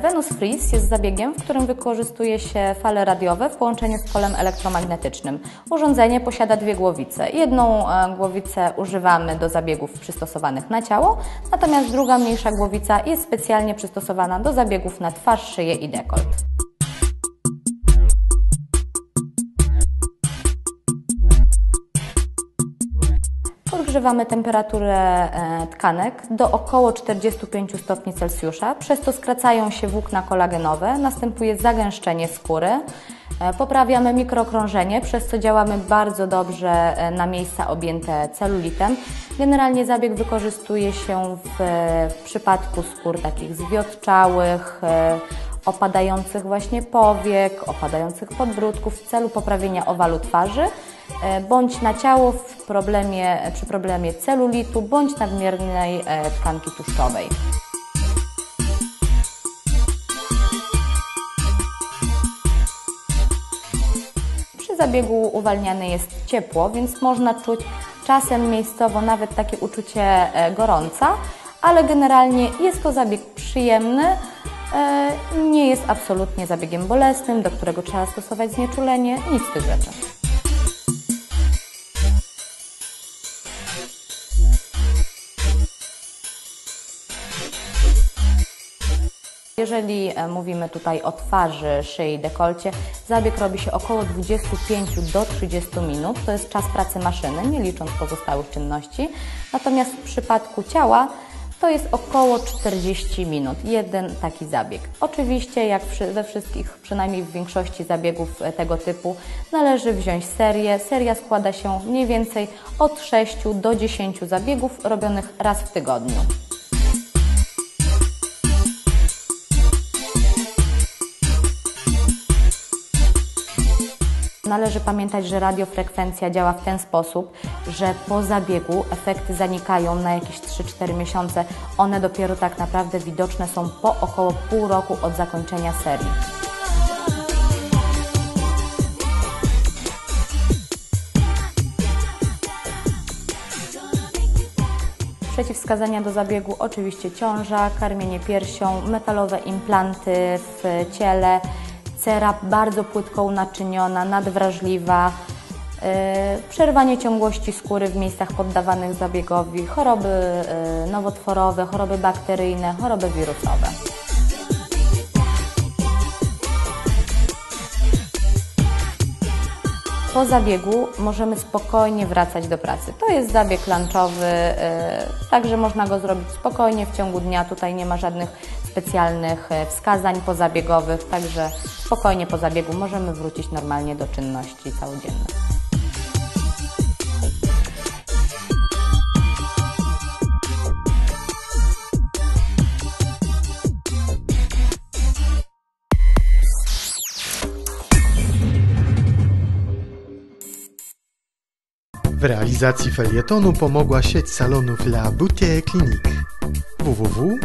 Venus Freeze jest zabiegiem, w którym wykorzystuje się fale radiowe w połączeniu z polem elektromagnetycznym. Urządzenie posiada dwie głowice. Jedną e, głowicę używamy do zabiegów przystosowanych na ciało, natomiast druga mniejsza głowica jest specjalnie przystosowana do zabiegów na twarz, szyję i dekolt. Podgrzewamy temperaturę e, tkanek do około 45 stopni Celsjusza, przez to skracają się włókna kolagenowe, następuje zagęszczenie skóry, e, poprawiamy mikrokrążenie, przez co działamy bardzo dobrze e, na miejsca objęte celulitem. Generalnie zabieg wykorzystuje się w, w przypadku skór takich zwiotczałych, opadających właśnie powiek, opadających podbródków w celu poprawienia owalu twarzy e, bądź na ciało w problemie, przy problemie celulitu bądź nadmiernej e, tkanki tłuszczowej. Przy zabiegu uwalniane jest ciepło, więc można czuć czasem miejscowo nawet takie uczucie e, gorąca, ale generalnie jest to zabieg przyjemny, nie jest absolutnie zabiegiem bolesnym, do którego trzeba stosować znieczulenie, nic z tych rzeczy. Jeżeli e, mówimy tutaj o twarzy, szyi, dekolcie, zabieg robi się około 25 do 30 minut. To jest czas pracy maszyny, nie licząc pozostałych czynności. Natomiast w przypadku ciała to jest około 40 minut, jeden taki zabieg. Oczywiście, jak we wszystkich, przynajmniej w większości zabiegów e, tego typu, należy wziąć serię. Seria składa się mniej więcej od 6 do 10 zabiegów robionych raz w tygodniu. Należy pamiętać, że radiofrekwencja działa w ten sposób, że po zabiegu efekty zanikają na jakieś 3-4 miesiące. One dopiero tak naprawdę widoczne są po około pół roku od zakończenia serii. Przeciwwskazania do zabiegu oczywiście ciąża, karmienie piersią, metalowe implanty w ciele, cera bardzo płytko unaczyniona, nadwrażliwa, yy, przerwanie ciągłości skóry w miejscach poddawanych zabiegowi, choroby yy, nowotworowe, choroby bakteryjne, choroby wirusowe. Po zabiegu możemy spokojnie wracać do pracy. To jest zabieg lunchowy, yy, także można go zrobić spokojnie w ciągu dnia. Tutaj nie ma żadnych specjalnych e, wskazań pozabiegowych, także spokojnie po zabiegu możemy wrócić normalnie do czynności całodziennych. W realizacji felietonu pomogła sieć salonów La Boutique Clinique. www.labc.pl